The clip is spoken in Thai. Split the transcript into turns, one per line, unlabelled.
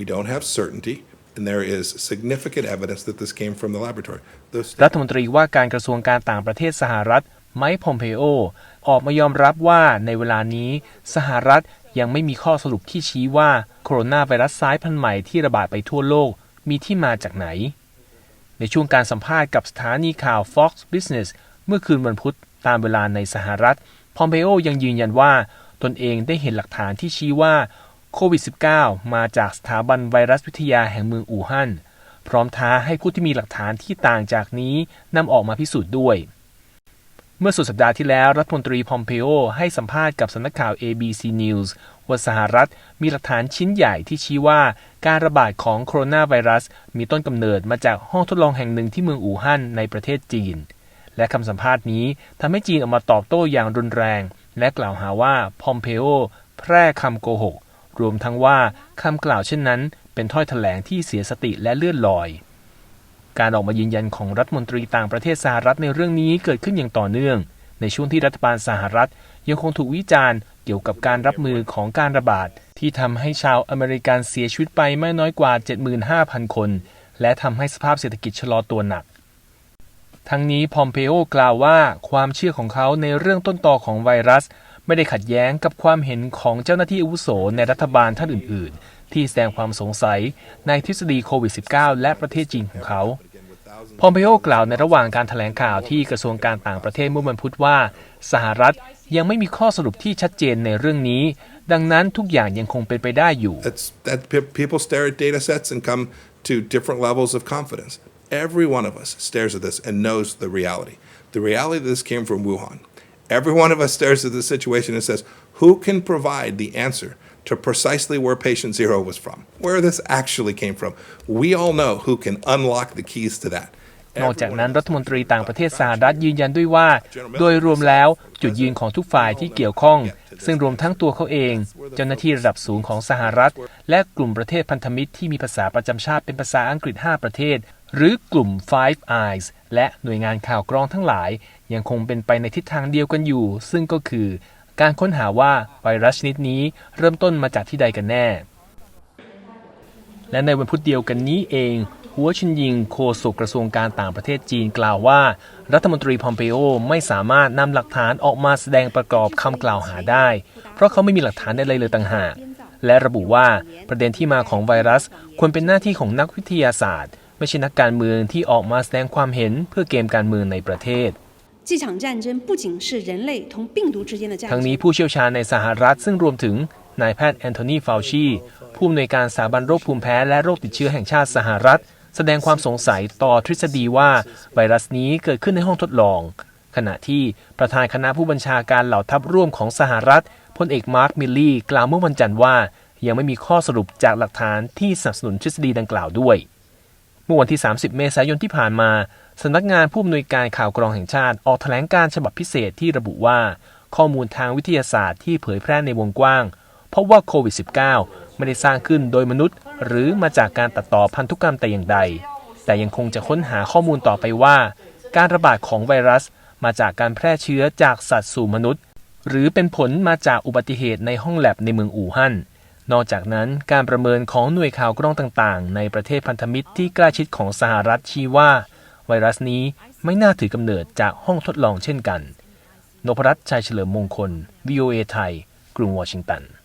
We don't have certainty, and there is significant evidence that this came from the laboratory.
รัฐมนตรีว่าการกระทรวงการต่างประเทศสหรัฐไมค์พอมเพโอออกมายอมรับว่าในเวลานี้สหรัฐยังไม่มีข้อสรุปที่ชี้ว่าโคโรนาไวรัสสายพันธุ์ใหม่ที่ระบาดไปทั่วโลกมีที่มาจากไหน ในช่วงการสัมภาษณ์กับสถานีข่าว Fox Business เมื่อคืนวันพุธตามเวลาในสหรัฐ พอมเพโอยังยืนยันว่า ตนเองได้เห็นหลักฐานที่ชี้ว่า โควิด -19 มาจากสถาบันไวรัสวิทยาแห่งเมืองอู่ฮั่น พร้อมท้าให้ผู้ที่มีหลักฐานที่ต่างจากนี้นำออกมาพิสูจน์ด้วย เมื่อสุดสัปดาห์ที่แล้ว รัฐมนตรีพอมเพโอให้สัมภาษณ์กับสำนักข่าว ABC News ว่าสหรัฐมีหลักฐานชิ้นใหญ่ที่ชี้ว่าการระบาดของโคโรนาไวรัส มีต้นกำเนิดมาจากห้องทดลองแห่งหนึ่งที่เมืองอู่ฮั่นในประเทศจีน และคำสัมภาษณ์นี้ทำให้จีนออกมาตอบโต้อย่างรุนแรง และกล่าวหาว่าพอมเพโอแพร่คำโกหก รวมทั้งว่าคำกล่าวเช่นนั้น เป็นถ้อยแถลงที่เสียสติและเลื่อนลอย การออกมายืนยันของรัฐมนตรีต่างประเทศสหรัฐในเรื่องนี้เกิดขึ้นอย่างต่อเนื่อง ในช่วงที่รัฐบาลสหรัฐ ยังคงถูกวิจารณ์เกี่ยวกับการรับมือของการระบาด ที่ทำให้ชาวอเมริกันเสียชีวิตไปไม่น้อยกว่า 75,000 คน และทำให้สภาพเศรษฐกิจชะลอตัวหนักทั้งนี้พอมเพโอกล่าวว่าความเชื่อของเขาในเรื่องต้นตอของไวรัส ไม่ได้ขัดแย้งกับความเห็นของเจ้าหน้าที่อาวุโสในรัฐบาลท่านอื่น ๆ ที่แสดงความสงสัยในทฤษฎีโควิด -19 และประเทศจีนของเขาพอมเพโอกล่าวในระหว่างการถแถลงข่าวที่กระทรวงการต่างประเทศเมื่อวันพุธว่า สหรัฐยังไม่มีข้อสรุปที่ชัดเจนในเรื่องนี้ ดังนั้นทุกอย่างยังคงเป็นไปได้อยู่
That's that pe- people stare at data sets and come to different levels of confidence. Every one of us stares at this and knows the reality. The reality that this came from Wuhan. Every one of us stares at this situation and says, who can provide the answer to precisely where patient zero was from, where this actually came from? We all know who can unlock the keys to that.
นอกจากนั้นรัฐมนตรีต่างประเทศสหรัฐยืนยันด้วยว่า โดยรวมแล้วจุดยืนของทุกฝ่ายที่เกี่ยวข้อง ซึ่งรวมทั้งตัวเขาเอง เจ้าหน้าที่ระดับสูงของสหรัฐ และกลุ่มประเทศพันธมิตรที่มีภาษาประจำชาติเป็นภาษาอังกฤษ 5 ประเทศ หรือกลุ่ม Five Eyes และหน่วยงานข่าวกรองทั้งหลาย ยังคงเป็นไปในทิศทางเดียวกันอยู่ ซึ่งก็คือ การค้นหาว่าไวรัสชนิดนี้เริ่มต้นมาจากที่ใดกันแน่ และในวันพุธเดียวกันนี้เอง หัวชินยิงโฆษกกระทรวงการต่างประเทศจีนกล่าวว่า รัฐมนตรีพอมเปโอไม่สามารถนำหลักฐานออกมาแสดงประกอบคำกล่าวหาได้ เพราะเขาไม่มีหลักฐานใดเลยต่างหาก และระบุว่าประเด็นที่มาของไวรัส ควรเป็นหน้าที่ของนักวิทยาศาสตร์ ไม่ใช่นักการเมืองที่ออกมาแสดงความเห็นเพื่อเกมการเมืองในประเทศทั้งนี้ผู้เชี่ยวชาญในสหรัฐซึ่งรวมถึงนายแพทย์แอนโทนี ฟาวชี ผู้อำนวยการสถาบันโรคภูมิแพ้และโรคติดเชื้อแห่งชาติสหรัฐ แสดงความสงสัยต่อทฤษฎีว่าไวรัสนี้เกิดขึ้นในห้องทดลอง ขณะที่ประธานคณะผู้บัญชาการเหล่าทัพร่วมของสหรัฐพลเอกมาร์คมิลลี่กล่าวเมื่อวันจันทร์ว่า ยังไม่มีข้อสรุปจากหลักฐานที่สนับสนุนทฤษฎีดังกล่าวด้วย เมื่อวันที่ 30 เมษายนที่ผ่านมาสำนักงานผู้อำนวยการข่าวกรองแห่งชาติออกแถลงการฉบับพิเศษที่ระบุว่า ข้อมูลทางวิทยาศาสตร์ที่เผยแพร่ในวงกว้างเพราะว่าโควิด -19 ไม่ได้สร้างขึ้นโดยมนุษย์ หรือมาจากการตัดต่อพันธุกรรมแต่อย่างใด แต่ยังคงจะค้นหาข้อมูลต่อไปว่า การระบาดของไวรัสมาจากการแพร่เชื้อจากสัตว์สู่มนุษย์ หรือเป็นผลมาจากอุบัติเหตุในห้องแลบในเมืองอู่ฮั่นนอกจากนั้นการประเมินของหน่วยข่าวกล้องต่างๆ ในประเทศพันธมิตรที่ใกล้ชิดของสหรัฐชี้ว่า ไวรัสนี้ไม่น่าถือกำเนิดจากห้องทดลองเช่นกัน นพรัตน์ชัยเฉลิมมงคล VOA ไทย กรุงวอชิงตัน